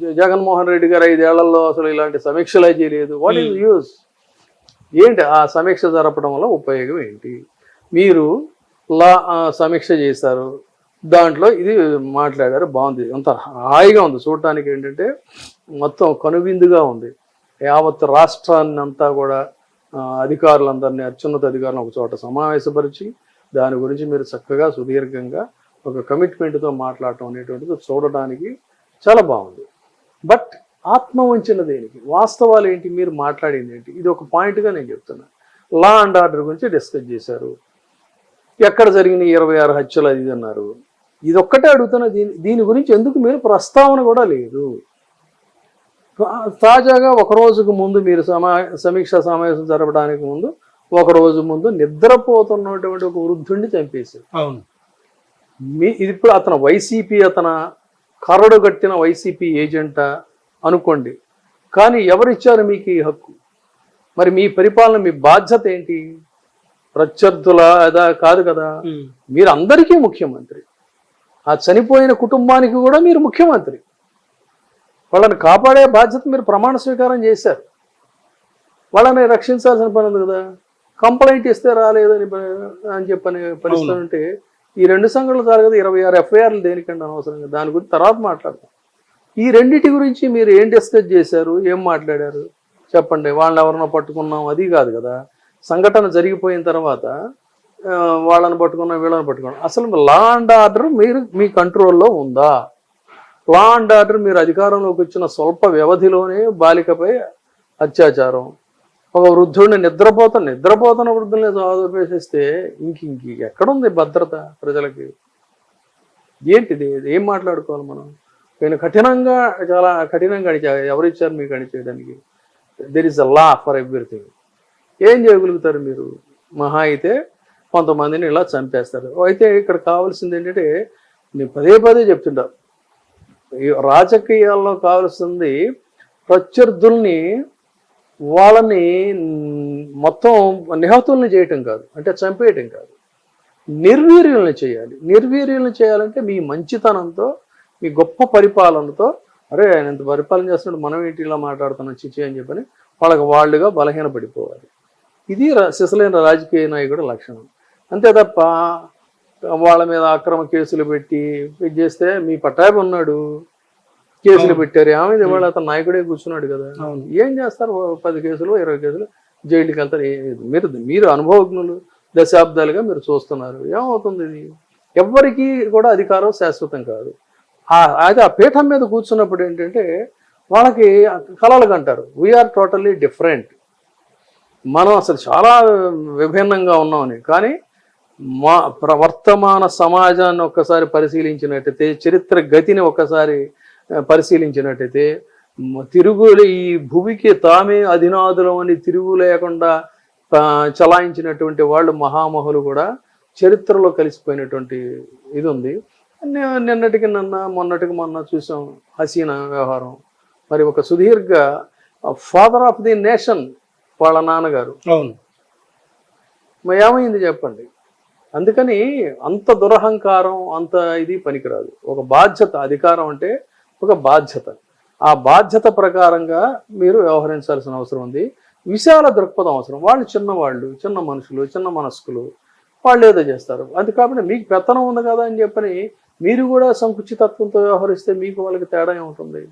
జగన్మోహన్ రెడ్డి గారు ఐదేళ్ళలో అసలు ఇలాంటి సమీక్షలే చేయలేదు. వాట్ ఈస్ యూస్ ఏంటి ఆ సమీక్ష జరపడం వల్ల ఉపయోగం ఏంటి? మీరు లా సమీక్ష చేశారు. దాంట్లో ఇది మాట్లాడారు బాగుంది. అంత హాయిగా ఉంది. చూడటానికి ఏంటంటే మొత్తం కనువిందుగా ఉంది. యావత్ రాష్ట్రాన్ని అంతా కూడా అధికారులందరినీ అత్యున్నత అధికారులను ఒక చోట సమావేశపరిచి దాని గురించి మీరు చక్కగా సుదీర్ఘంగా ఒక కమిట్మెంట్తో మాట్లాడటం అనేటువంటిది చూడటానికి చాలా బాగుంది. బట్ ఆత్మ వంచిన దేనికి? వాస్తవాలు ఏంటి? మీరు మాట్లాడింది ఏంటి? ఇది ఒక పాయింట్గా నేను చెప్తున్నా. లా అండ్ ఆర్డర్ గురించి డిస్కస్ చేశారు. ఎక్కడ జరిగిన ఇరవై ఆరు హత్యలు? అది అన్నారు. ఇది ఒక్కటే అడుగుతున్నా. దీని దీని గురించి ఎందుకు మీరు ప్రస్తావన కూడా లేదు? తాజాగా ఒక రోజుకు ముందు మీరు సమా సమీక్షా సమావేశం జరపడానికి ముందు ఒక రోజు ముందు నిద్రపోతున్నటువంటి ఒక వృద్ధుడిని చంపేశారు. అవును. మీ ఇది ఇప్పుడు అతను వైసీపీ అతన? కరడు కట్టిన వైసీపీ ఏజెంటా అనుకోండి. కానీ ఎవరిచ్చారు మీకు ఈ హక్కు? మరి మీ పరిపాలన మీ బాధ్యత ఏంటి? ప్రత్యర్థుల అదా కాదు కదా. మీరు అందరికీ ముఖ్యమంత్రి. ఆ చనిపోయిన కుటుంబానికి కూడా మీరు ముఖ్యమంత్రి. వాళ్ళని కాపాడే బాధ్యత మీరు ప్రమాణ స్వీకారం చేశారు. వాళ్ళని రక్షించాల్సిన పని ఉంది కదా. కంప్లైంట్ ఇస్తే రాలేదని అని చెప్పని పరిస్థితి ఉంటే ఈ రెండు సంఘటనలు కదా ఇరవై ఆరు ఎఫ్ఐఆర్లు దేనికంటే అనవసరంగా? దాని గురించి తర్వాత మాట్లాడదాం. ఈ రెండింటి గురించి మీరు ఏం డిస్కస్ చేశారు? ఏం మాట్లాడారు? చెప్పండి. వాళ్ళని ఎవరినో పట్టుకున్నాం అది కాదు కదా. సంఘటన జరిగిపోయిన తర్వాత వాళ్ళని పట్టుకున్నాం వీళ్ళని పట్టుకున్నాం. అసలు లా అండ్ ఆర్డర్ మీరు మీ కంట్రోల్లో ఉందా? లా అండ్ ఆర్డర్ మీరు అధికారంలోకి వచ్చిన స్వల్ప వ్యవధిలోనే బాలికపై అత్యాచారం. ఒక వృద్ధుడిని నిద్రపోత నిద్రపోతున్న వృద్ధుల్ని చదువుపేసేస్తే ఇంక ఇంక ఎక్కడుంది భద్రత ప్రజలకి? ఏంటిది? ఏం మాట్లాడుకోవాలి మనం? నేను కఠినంగా చాలా కఠినంగా అడిచా ఎవరు ఇచ్చారు మీకు అడి చేయడానికి there is a law for everything ఏం చేయగలుగుతారు మీరు? మహా అయితే కొంతమందిని ఇలా చంపేస్తారు. అయితే ఇక్కడ కావాల్సింది ఏంటంటే నేను పదే పదే చెప్తుంటా. రాజకీయాల్లో కావాల్సింది ప్రత్యర్థుల్ని వాళ్ళని మొత్తం నిహతుల్ని చేయటం కాదు. అంటే చంపేయటం కాదు. నిర్వీర్యుల్ని చేయాలి. నిర్వీర్యుల్ని చేయాలంటే మీ మంచితనంతో మీ గొప్ప పరిపాలనతో అరే ఆయన ఇంత పరిపాలన చేస్తున్నాడు మనం ఏంటి ఇలా మాట్లాడుతున్నాం చిచి అని చెప్పని వాళ్ళకి వాళ్ళుగా బలహీన పడిపోవాలి ఇది ర- రాజకీయ నాయకుడు లక్షణం. అంతే తప్ప వాళ్ళ మీద అక్రమ కేసులు పెట్టి చేస్తే మీ పట్టాభి ఉన్నాడు. కేసులు పెట్టారు. ఏమైంది ఇవాళ అతను నాయకుడే కూర్చున్నాడు కదా. ఏం చేస్తారు? పది కేసులు ఇరవై కేసులు జైలుకి వెళ్తారు. మీరు మీరు అనుభవజ్ఞులు దశాబ్దాలుగా మీరు చూస్తున్నారు. ఏమవుతుంది ఇది? ఎవ్వరికీ కూడా అధికారం శాశ్వతం కాదు. ఆ- అయితే ఆ పీఠం మీద కూర్చున్నప్పుడు ఏంటంటే వాళ్ళకి కలలు కంటారు. వీఆర్ టోటల్లీ డిఫరెంట్ మనం అసలు చాలా విభిన్నంగా ఉన్నామని. కానీ మా ప్రవర్తమాన సమాజాన్ని ఒక్కసారి పరిశీలించినట్టయితే చరిత్ర గతిని ఒక్కసారి పరిశీలించినట్టయితే తిరుగులు ఈ భూమికి తామే అధినాదులం అని తిరుగు లేకుండా చలాయించినటువంటి వాళ్ళు మహామహులు కూడా చరిత్రలో కలిసిపోయినటువంటి ఇది ఉంది నిన్నటికి నిన్న మొన్నటికి మొన్న చూసాం హసీనా వ్యవహారం. మరి ఒక సుదీర్ఘ ఫాదర్ ఆఫ్ ది నేషన్ వాళ్ళ నాన్నగారు. అవును. మరి ఏమైంది చెప్పండి? అందుకని అంత దురహంకారం అంత ఇది పనికిరాదు. ఒక బాధ్యత అధికారం అంటే ఒక బాధ్యత. ఆ బాధ్యత ప్రకారంగా మీరు వ్యవహరించాల్సిన అవసరం ఉంది. విశాల దృక్పథం అవసరం. వాళ్ళు చిన్నవాళ్ళు చిన్న మనుషులు చిన్న మనస్కులు వాళ్ళు ఏదో చేస్తారు. అది కాబట్టి మీకు పెత్తనం ఉంది కదా అని చెప్పని మీరు కూడా సంకుచితత్వంతో వ్యవహరిస్తే మీకు వాళ్ళకి తేడా ఏముంటుంది?